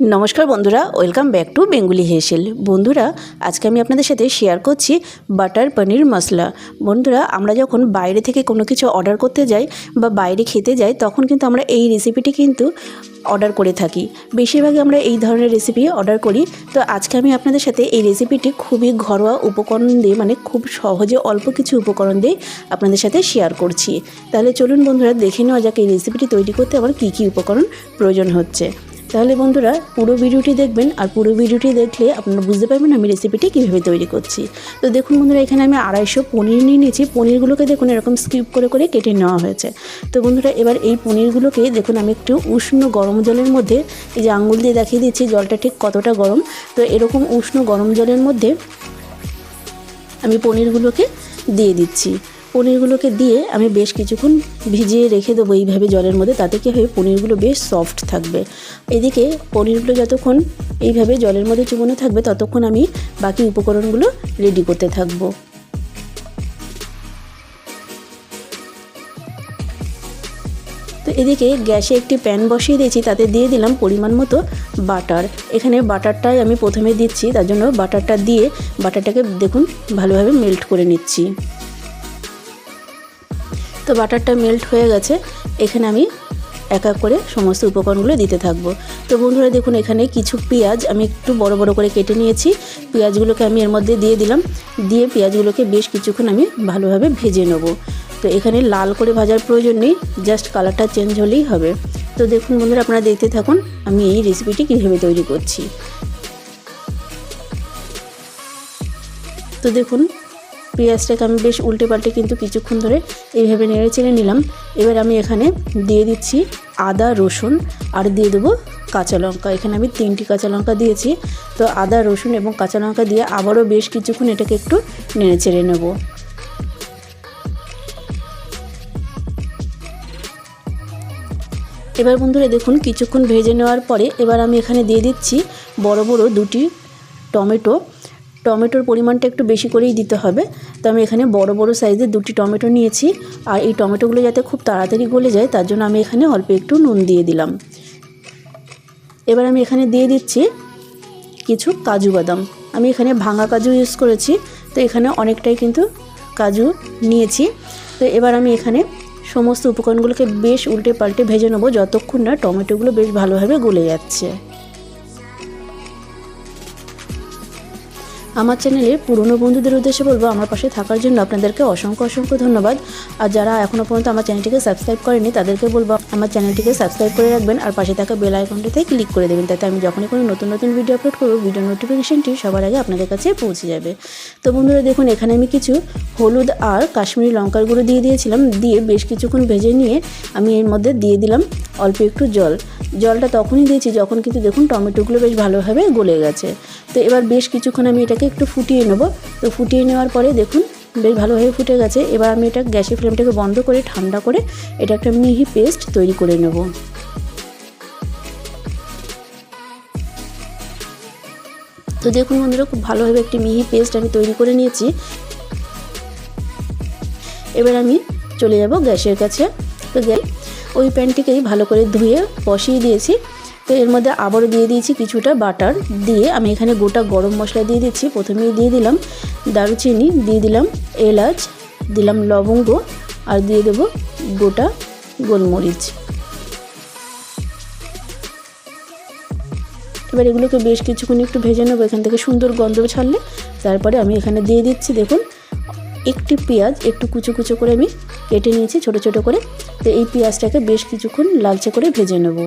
নমস্কার বন্ধুরা, welcome back to Bengali হেসেল। বন্ধুরা, আজকে আমি আপনাদের সাথে শেয়ার করছি বাটার পনির মশলা। বন্ধুরা, আমরা যখন বাইরে থেকে কোনো কিছু অর্ডার করতে যাই বা বাইরে খেতে যাই, তখন কিন্তু আমরা এই রেসিপিটি কিন্তু অর্ডার করে থাকি। বেশিরভাগই আমরা এই ধরনের রেসিপি অর্ডার করি। তো আজকে আমি আপনাদের সাথে এই রেসিপিটি খুবই ঘরোয়া উপকরণ দিয়ে মানে খুব সহজে অল্প কিছু উপকরণ দিয়ে আপনাদের সাথে শেয়ার করছি। তাহলে চলুন বন্ধুরা, দেখে নেওয়া যাক এই রেসিপিটি তৈরি করতে আমার কী কী উপকরণ প্রয়োজন হচ্ছে। তাহলে বন্ধুরা পুরো ভিডিওটি দেখবেন আর পুরো ভিডিওটি দেখলে আপনারা বুঝতে পারবেন আমি রেসিপিটি কীভাবে তৈরি করছি। তো দেখুন বন্ধুরা, এখানে আমি আড়াইশো পনির নিয়ে নিয়েছি। পনিরগুলোকে দেখুন এরকম স্কিপ করে করে কেটে নেওয়া হয়েছে। তো বন্ধুরা, এবার এই পনিরগুলোকে দেখুন আমি একটু উষ্ণ গরম জলের মধ্যে এই যে আঙুল দিয়ে দেখিয়ে দিচ্ছি, জলটা ঠিক কতটা গরম। তো এরকম উষ্ণ গরম জলের মধ্যে আমি পনিরগুলোকে দিয়ে দিচ্ছি। পনিরগুলোকে দিয়ে আমি বেশ কিছুক্ষণ ভিজিয়ে রেখে দেবো এইভাবে জলের মধ্যে। তাতে কী হবে? পনিরগুলো বেশ সফট থাকবে। এদিকে পনিরগুলো যতক্ষণ এইভাবে জলের মধ্যে চুবনো থাকবে, ততক্ষণ আমি বাকি উপকরণগুলো রেডি করতে থাকব। তো এদিকে গ্যাসে একটি প্যান বসিয়ে দিয়েছি, তাতে দিয়ে দিলাম পরিমাণ মতো বাটার। এখানে বাটারটাই আমি প্রথমে দিচ্ছি, তার জন্য বাটারটা দিয়ে বাটারটাকে দেখুন ভালোভাবে মেল্ট করে নিচ্ছি। তো বাটারটা মেল্ট হয়ে গেছে। এখানে আমি এক এক করে সমস্ত উপকরণগুলো দিতে থাকব। তো বন্ধুরা দেখুন, এখানে কিছু পেঁয়াজ আমি একটু বড় বড় করে কেটে নিয়েছি। পেঁয়াজগুলোকে আমি এর মধ্যে দিয়ে দিলাম। দিয়ে পেঁয়াজগুলোকে বেশ কিছুক্ষণ আমি ভালোভাবে ভেজে নেব। তো এখানে লাল করে ভাজার প্রয়োজন নেই, জাস্ট কালারটা চেঞ্জ হলেই হবে। তো দেখুন বন্ধুরা, আপনারা দেখতে থাকুন, আমি এই রেসিপিটি কীভাবে তৈরি করছি। তো দেখুন পেঁয়াজটাকে আমি বেশ উল্টে পাল্টে কিন্তু কিছুক্ষণ ধরে এইভাবে নেড়ে চেড়ে নিলাম। এবার আমি এখানে দিয়ে দিচ্ছি আদা, রসুন আর দিয়ে দেবো কাঁচা লঙ্কা। এখানে আমি তিনটি কাঁচা লঙ্কা দিয়েছি। তো আদা, রসুন এবং কাঁচা লঙ্কা দিয়ে আবারও বেশ কিছুক্ষণ এটাকে একটু নেড়ে চেড়ে নেব। এবার বন্ধুরা দেখুন, কিছুক্ষণ ভেজে নেওয়ার পরে এবার আমি এখানে দিয়ে দিচ্ছি বড় বড় দুটি টমেটো। টমেটোর পরিমাণটা একটু বেশি করেই দিতে হবে। তো আমি এখানে বড় বড় সাইজের দুটি টমেটো নিয়েছি। আর এই টমেটোগুলো যাতে খুব তাড়াতাড়ি গলে যায়, তার জন্য আমি এখানে অল্প একটু নুন দিয়ে দিলাম। এবার আমি এখানে দিয়ে দিচ্ছি কিছু কাজু বাদাম। আমি এখানে ভাঙা কাজু ইউজ করেছি, তো এখানে অনেকটাই কিন্তু কাজু নিয়েছি। তো এবার আমি এখানে সমস্ত উপকরণগুলোকে বেশ উল্টে পাল্টে ভেজে নেব, যতক্ষণ না টমেটোগুলো বেশ ভালোভাবে গলে যাচ্ছে। আমার চ্যানেলের পুরনো বন্ধুদের উদ্দেশ্যে বলব, আমার পাশে থাকার জন্য আপনাদেরকে অসংখ্য অসংখ্য ধন্যবাদ। আর যারা এখনও পর্যন্ত আমার চ্যানেলটিকে সাবস্ক্রাইব করেনি, তাদেরকে বলব, আমার চ্যানেলটিকে সাবস্ক্রাইব করে রাখবেন আর পাশে থাকা বেল আইকনটিতে ক্লিক করে দেবেন। তাতে আমি যখনই কোনো নতুন নতুন ভিডিও আপলোড করব, ভিডিও নোটিফিকেশনটি সবার আগে আপনাদের কাছে পৌঁছে যাবে। তো বন্ধুরা, দেখুন, এখানে আমি কিছু হলুদ আর কাশ্মীরি লঙ্কার গুঁড়ো দিয়ে দিয়েছিলাম। দিয়ে বেশ কিছুক্ষণ ভেজে নিয়ে আমি এর মধ্যে দিয়ে দিলাম অল্প একটু জল। জলটা তখনই দিয়েছি যখন কিন্তু দেখুন টমেটোগুলো বেশ ভালোভাবে গলে গেছে। তো এবার বেশ কিছুক্ষণ আমি এটাকে একটু ফুটিয়ে নেব। তো ফুটিয়ে নেওয়ার পরে দেখুন বেশ ভালোভাবে ফুটে গেছে। এবার আমি এটা গ্যাসের ফ্লেমটাকে বন্ধ করে ঠান্ডা করে এটা একটা মিহি পেস্ট তৈরি করে নেব। তো দেখুন বন্ধুরা খুব ভালোভাবে একটি মিহি পেস্ট আমি তৈরি করে নিয়েছি। এবার আমি চলে যাব গ্যাসের কাছে। তো গ্যাস ওই প্যানটিকেই ভালো করে ধুয়ে বসিয়ে দিয়েছি। তো এর মধ্যে আবারও দিয়ে দিয়েছি কিছুটা বাটার। দিয়ে আমি এখানে গোটা গরম মশলা দিয়ে দিচ্ছি। প্রথমেই দিয়ে দিলাম দারুচিনি, দিয়ে দিলাম এলাচ, দিলাম লবঙ্গ আর দিয়ে দেবো গোটা গোলমরিচ। এবার এগুলোকে বেশ কিছুক্ষণ একটু ভেজে নেব। এখান থেকে সুন্দর গন্ধ ছাড়লে। তারপরে আমি এখানে দিয়ে দিচ্ছি, দেখুন একটি পেঁয়াজ একটু কুচো কুচো করে আমি কেটে নিয়েছি, ছোট ছোট করে। তো এই পেঁয়াজটাকে বেশ কিছুক্ষণ লালচে করে ভেজে নেব।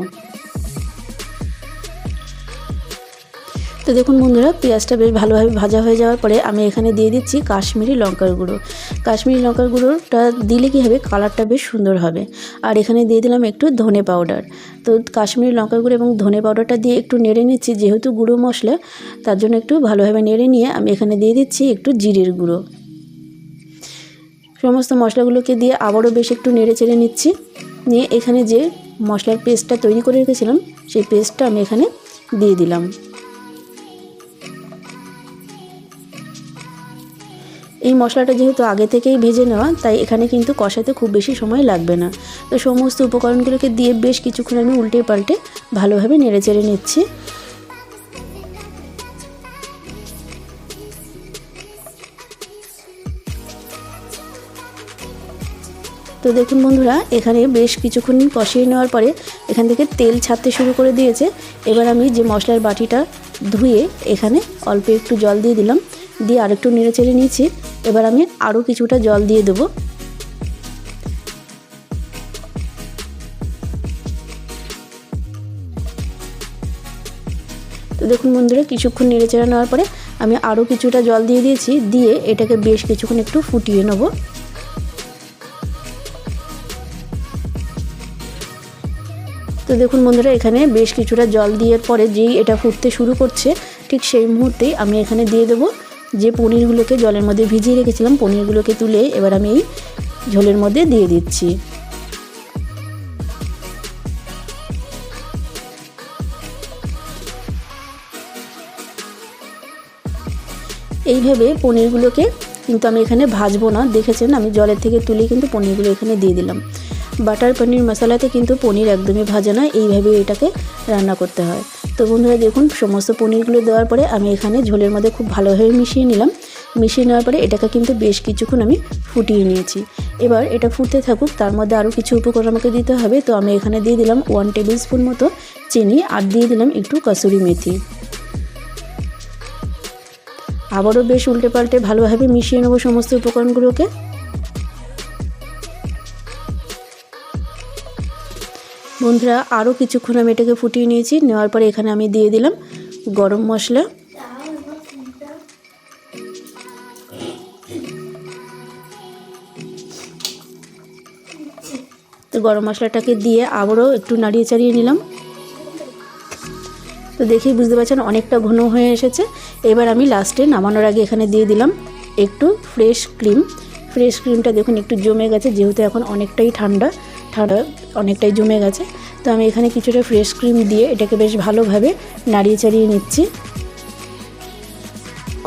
তো দেখুন বন্ধুরা, পেঁয়াজটা বেশ ভালোভাবে ভাজা হয়ে যাওয়ার পরে আমি এখানে দিয়ে দিচ্ছি কাশ্মীরি লঙ্কার গুঁড়ো। কাশ্মীরি লঙ্কার গুঁড়োটা দিলে কী হবে? কালারটা বেশ সুন্দর হবে। আর এখানে দিয়ে দিলাম একটু ধনে পাউডার। তো কাশ্মীরি লঙ্কার গুঁড়ো এবং ধনে পাউডারটা দিয়ে একটু নেড়ে নিচ্ছি, যেহেতু গুঁড়ো মশলা, তার জন্য একটু ভালোভাবে নেড়ে নিয়ে আমি এখানে দিয়ে দিচ্ছি একটু জিরের গুঁড়ো। সমস্ত মশলাগুলোকে দিয়ে আবারও বেশ একটু নেড়ে চেড়ে নিচ্ছি। নিয়ে এখানে যে মশলার পেস্টটা তৈরি করে রেখেছিলাম, সেই পেস্টটা আমি এখানে দিয়ে দিলাম। এই মশলাটা যেহেতু আগে থেকেই ভেজে নেওয়া, তাই এখানে কিন্তু কষাতে খুব বেশি সময় লাগবে না। তো সমস্ত উপকরণগুলোকে দিয়ে বেশ কিছুক্ষণ আমি উল্টে পাল্টে ভালোভাবে নেড়ে চেড়ে নিচ্ছি। তো দেখুন বন্ধুরা, এখানে বেশ কিছুক্ষণ কষিয়ে নেওয়ার পরে এখান থেকে তেল ছাড়তে শুরু করে দিয়েছে। এবার আমি যে মশলার বাটিটা ধুয়ে এখানে অল্প একটু জল দিয়ে দিলাম, দিয়ে আরেকটু নেড়ে চেড়ে নিয়েছি। এবার আমি আরও কিছুটা জল দিয়ে দেবো। তো দেখুন বন্ধুরা, কিছুক্ষণ নেড়ে চেড়ে নেওয়ার পরে আমি আরও কিছুটা জল দিয়ে দিয়েছি, দিয়ে এটাকে বেশ কিছুক্ষণ একটু ফুটিয়ে নেব। তো দেখুন বন্ধুরা, এখানে বেশ কিছুটা জল দিয়ে পরে যেই এটা ফুটতে শুরু করছে, ঠিক সেই মুহূর্তেই আমি এখানে দিয়ে দেবো যে পনিরগুলোকে জলের মধ্যে ভিজিয়ে রেখেছিলাম, পনিরগুলোকে তুলে এবার আমি এই ঝোলের মধ্যে দিয়ে দিচ্ছি। এইভাবে পনিরগুলোকে কিন্তু আমি এখানে ভাজবো না। দেখেছেন, আমি জলের থেকে তুলে কিন্তু পনিরগুলো এখানে দিয়ে দিলাম। বাটার পনির মশলাতে কিন্তু পনির একদমই ভাজা না এইভাবে এটাকে রান্না করতে হয়। তো বন্ধুরা দেখুন, সমস্ত পনিরগুলো দেওয়ার পরে আমি এখানে ঝোলের মধ্যে খুব ভালোভাবে মিশিয়ে নিলাম। মিশিয়ে নেওয়ার পরে এটাকে কিন্তু বেশ কিছুক্ষণ আমি ফুটিয়ে নিয়েছি। এবার এটা ফুটতে থাকুক, তার মধ্যে আরও কিছু উপকরণ আমাকে দিতে হবে। তো আমি এখানে দিয়ে দিলাম ওয়ান টেবিল স্পুন মতো চিনি আর দিয়ে দিলাম একটু কাসুরি মেথি। আবারও বেশ উল্টে পাল্টে ভালোভাবে মিশিয়ে নেব সমস্ত উপকরণগুলোকে। বন্ধুরা আরও কিছুক্ষণ আমি এটাকে ফুটিয়ে নিয়েছি। নেওয়ার পরে এখানে আমি দিয়ে দিলাম গরম মশলা। তো গরম মশলাটাকে দিয়ে আবারও একটু নাড়িয়ে চাড়িয়ে নিলাম। তো দেখেই বুঝতে পারছেন, অনেকটা ঘন হয়ে এসেছে। এবার আমি লাস্টে নামানোর আগে এখানে দিয়ে দিলাম একটু ফ্রেশ ক্রিম ফ্রেশ ক্রিমটা দেখুন, একটু জমে গেছে, যেহেতু এখন অনেকটাই ঠান্ডা। ঠান্ডা অনেকটাই জমে গেছে। তো আমি এখানে কিছুটা ফ্রেশ ক্রিম দিয়ে এটাকে বেশ ভালোভাবে নাড়িয়ে চাড়িয়ে নিচ্ছি।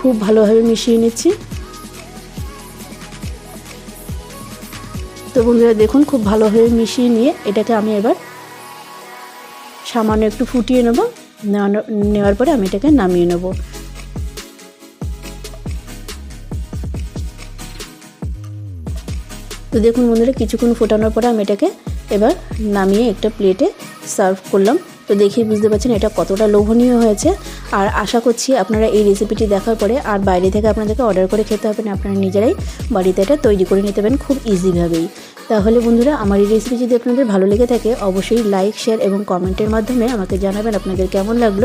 খুব ভালোভাবে মিশিয়ে নিচ্ছি। তো বন্ধুরা দেখুন, খুব ভালোভাবে মিশিয়ে নিয়ে এটাকে আমি এবার সামান্য একটু ফুটিয়ে নেব। নেওয়ার পরে আমি এটাকে নামিয়ে নেব। তো দেখুন বন্ধুরা, কিছুক্ষণ ফোটানোর পরে আমি এটাকে এবার নামিয়ে একটা প্লেটে সার্ভ করলাম। তো দেখেই বুঝতে পারছেন এটা কতটা লোভনীয় হয়েছে। আর আশা করছি আপনারা এই রেসিপিটি দেখার পরে আর বাইরে থেকে আপনাদেরকে অর্ডার করে খেতে হবে না, আপনারা নিজেরাই বাড়িতে এটা তৈরি করে নিতে পারেন খুব ইজিভাবেই তাহলে বন্ধুরা, আমার এই রেসিপি যদি আপনাদের ভালো লেগে থাকে, অবশ্যই লাইক শেয়ার এবং কমেন্টের মাধ্যমে আমাকে জানাবেন আপনাদের কেমন লাগল।